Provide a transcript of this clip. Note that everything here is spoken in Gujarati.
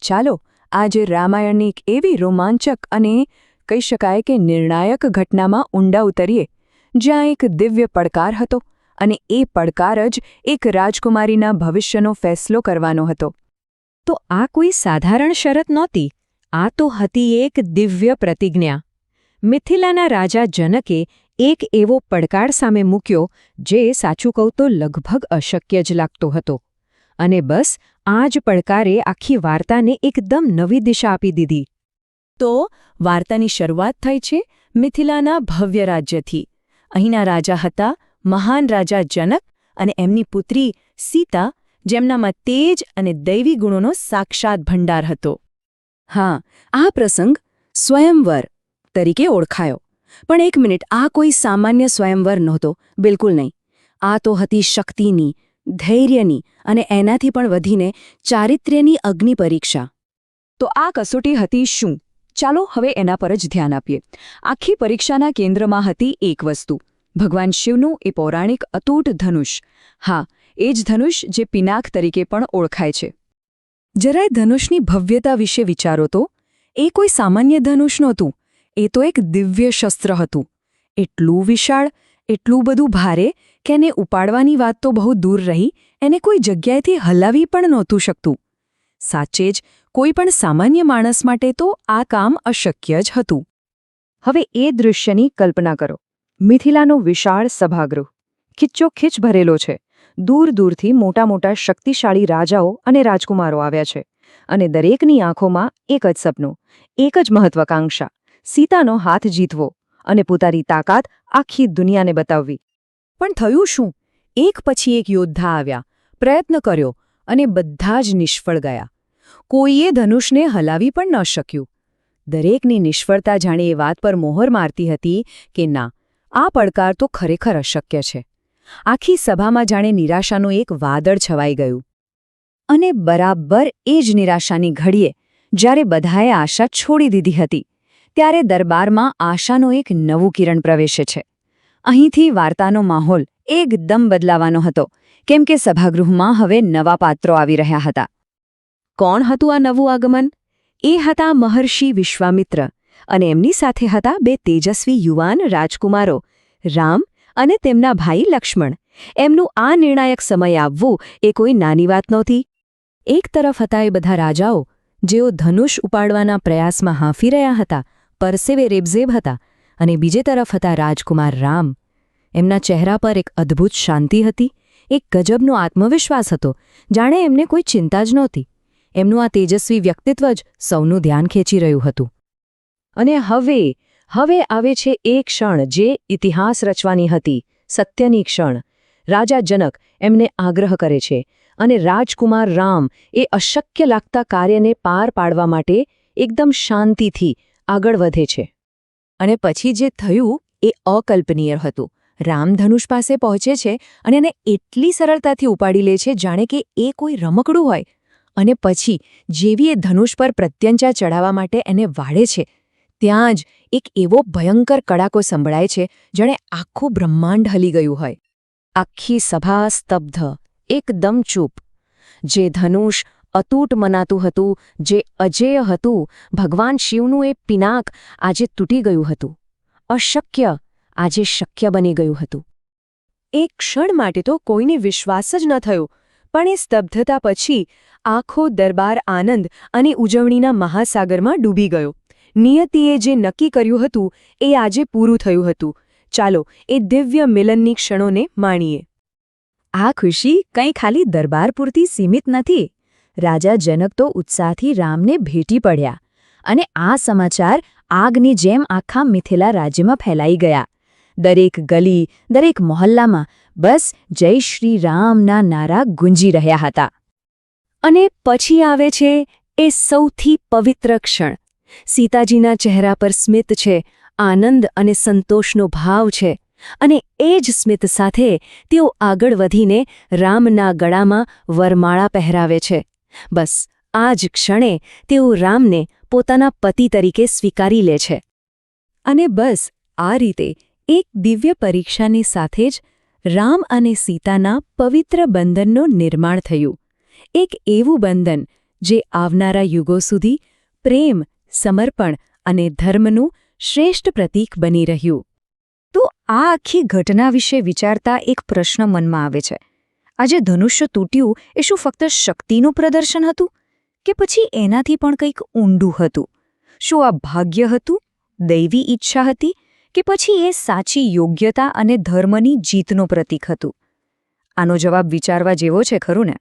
ચાલો, આજે રામાયણની એક એવી રોમાંચક અને, કહી શકાય કે નિર્ણાયક ઘટનામાં ઊંડા ઉતરીએ, જ્યાં એક દિવ્ય પડકાર હતો અને એ પડકાર જ એક રાજકુમારીના ભવિષ્યનો ફેસલો કરવાનો હતો. તો આ કોઈ સાધારણ શરત નહોતી? આ તો હતી એક દિવ્ય પ્રતિજ્ઞા. મિથિલાના રાજા જનકે એક એવો પડકાર સામે મૂક્યો, જે સાચું કહું તો લગભગ અશક્ય જ લાગતો હતો. અને બસ આ જ પડકારે આખી વાર્તાને એકદમ નવી દિશા આપી દીધી. તો વાર્તાની શરૂઆત થઈ છે મિથિલાના ભવ્ય રાજ્યથી. અહીંના રાજા હતા મહાન રાજા જનક અને એમની પુત્રી સીતા, જેમનામાં તેજ અને દૈવી ગુણોનો સાક્ષાત ભંડાર હતો. હા, આ પ્રસંગ સ્વયંવર તરીકે ઓળખાયો. પણ એક મિનિટ, આ કોઈ સામાન્ય સ્વયંવર નહોતો, બિલકુલ નહીં. આ તો હતી શક્તિની ધૈર્યની અને એનાથી પણ વધીને ચારિત્ર્યની અગ્નિ પરીક્ષા. તો આ કસોટી હતી શું? ચાલો હવે એના પર જ ધ્યાન આપીએ. આખી પરીક્ષાના કેન્દ્રમાં હતી એક વસ્તુ. ભગવાન શિવનું એ પૌરાણિક અતૂટ ધનુષ. હા, એ જ ધનુષ જે પિનાક તરીકે પણ ઓળખાય છે. જરાય ધનુષની ભવ્યતા વિશે વિચારો તો. એ કોઈ સામાન્ય ધનુષ નહોતું. એ તો એક દિવ્ય શસ્ત્ર હતું. એટલું વિશાળ, એટલું બધું ભારે કે એને ઉપાડવાની વાત તો બહુ દૂર રહી, એને કોઈ જગ્યાએથી હલાવી પણ નહોતું શકતું. સાચે જ, કોઈ પણ સામાન્ય માણસ માટે તો આ કામ અશક્ય જ હતું. હવે એ દૃશ્યની કલ્પના કરો. મિથિલાનો વિશાળ સભાગૃહ. ખીચોખીચ ભરેલો છે. દૂર દૂરથી મોટા મોટા શક્તિશાળી રાજાઓ અને રાજકુમારો આવ્યા છે. અને દરેકની આંખોમાં એક જ સપનું, એક જ મહત્વાકાંક્ષા. સીતાનો હાથ જીતવો અને પોતાની તાકાત આખી દુનિયાને બતાવવી. પણ થયું શું? એક પછી એક યોદ્ધા આવ્યા, પ્રયત્ન કર્યો અને બધા જ નિષ્ફળ ગયા. કોઈએ ધનુષને હલાવી પણ ન શક્યું. દરેકની નિષ્ફળતા જાણે એ વાત પર મોહર મારતી હતી કે ના, આ પડકાર તો ખરેખર અશક્ય છે. આખી સભામાં જાણે નિરાશાનું એક વાદળ છવાઈ ગયું. અને બરાબર એ જ નિરાશાની ઘડીએ, જ્યારે બધાએ આશા છોડી દીધી હતી, ત્યારે દરબારમાં આશાનું એક નવું કિરણ પ્રવેશે છે. અહીંથી વાર્તાનો માહોલ એકદમ બદલાવાનો હતો, કેમ કે સભાગૃહમાં હવે નવા પાત્રો આવી રહ્યા હતા. કોણ હતું આ નવું આગમન? એ હતા મહર્ષિ વિશ્વામિત્ર અને એમની સાથે હતા બે તેજસ્વી યુવાન રાજકુમારો, રામ અને તેમના ભાઈ લક્ષ્મણ. એમનું આ નિર્ણાયક સમય આવવું એ કોઈ નાની વાત નહોતી. એક તરફ હતા એ બધા રાજાઓ, જેઓ ધનુષ ઉપાડવાના પ્રયાસમાં હાંફી રહ્યા હતા, પરસેવે રેબઝેબ હતા અને બીજે તરફ હતા રાજકુમાર રામ. એમના ચહેરા પર એક અદ્ભુત શાંતિ હતી, એક ગજબનો આત્મવિશ્વાસ હતો. જાણે એમને કોઈ ચિંતા જ નહોતી. એમનું આ તેજસ્વી વ્યક્તિત્વ જ સૌનું ધ્યાન ખેંચી રહ્યું હતું. અને હવે હવે આવે છે એ ક્ષણ જે ઇતિહાસ રચવાની હતી, સત્યની ક્ષણ. રાજા જનક એમને આગ્રહ કરે છે અને રાજકુમાર રામ એ અશક્ય લાગતા કાર્યને પાર પાડવા માટે એકદમ શાંતિથી આગળ વધે છે. અને પછી જે થયું એ અકલ્પનીય હતું. રામધનુષ પાસે પહોંચે છે અને એને એટલી સરળતાથી ઉપાડી લે છે, જાણે કે એ કોઈ રમકડું હોય. અને પછી, જેવી એ ધનુષ પર પ્રત્યંચા ચડાવવા માટે એને વાળે છે, ત્યાં જ એક એવો ભયંકર કડાકો સંભળાય છે, જાણે આખું બ્રહ્માંડ હલી ગયું હોય. આખી સભા સ્તબ્ધ, એકદમ ચૂપ. જે ધનુષ અતૂટ મનાતું હતું, જે અજેય હતું. ભગવાન શિવનું એ પિનાક આજે તૂટી ગયું હતું. અશક્ય આજે શક્ય બની ગયું હતું. એક ક્ષણ માટે તો કોઈને વિશ્વાસ જ ન થયો, પણ એ સ્તબ્ધતા પછી આખો દરબાર આનંદ અને ઉજવણીના મહાસાગરમાં ડૂબી ગયો. નિયતિએ જે નક્કી કર્યું હતું, એ આજે પૂરું થયું હતું. ચાલો, એ દિવ્ય મિલનની ક્ષણોને માણીએ. આ ખુશી કંઈ ખાલી દરબાર પૂરતી સીમિત નથી. રાજા જનક તો ઉત્સાહથી રામને ભેટી પડ્યા અને આ સમાચાર આગની જેમ આખા મિથિલા રાજ્યમાં ફેલાઈ ગયા. દરેક ગલી, દરેક મોહલ્લામાં બસ જય શ્રી રામના નારા ગુંજી રહ્યા હતા. અને પછી આવે છે એ સૌથી પવિત્ર ક્ષણ. સીતાજીના ચહેરા પર સ્મિત છે, આનંદ અને સંતોષનો ભાવ છે અને એ જ સ્મિત સાથે તેઓ આગળ વધીને રામના ગળામાં વરમાળા પહેરાવે છે. બસ આ જ ક્ષણે તેઓ રામને પોતાના પતિ તરીકે સ્વીકારી લે છે. અને બસ, આ રીતે એક દિવ્ય પરીક્ષાની સાથે જ રામ અને સીતાના પવિત્ર બંધનનું નિર્માણ થયું. એક એવું બંધન જે આવનારા યુગો સુધી પ્રેમ, સમર્પણ અને ધર્મનું શ્રેષ્ઠ પ્રતીક બની રહ્યું. તો આ આખી ઘટના વિશે વિચારતા એક પ્રશ્ન મનમાં આવે છે. આ જે ધનુષ્ય તૂટ્યું એ શું ફક્ત શક્તિનું પ્રદર્શન હતું કે પછી એનાથી પણ કંઈક ઊંડું હતું? શું આ ભાગ્ય હતું? દૈવી ઈચ્છા હતી કે પછી એ સાચી યોગ્યતા અને ધર્મની જીતનું પ્રતીક હતું? આનો જવાબ વિચારવા જેવો છે ખરું ને?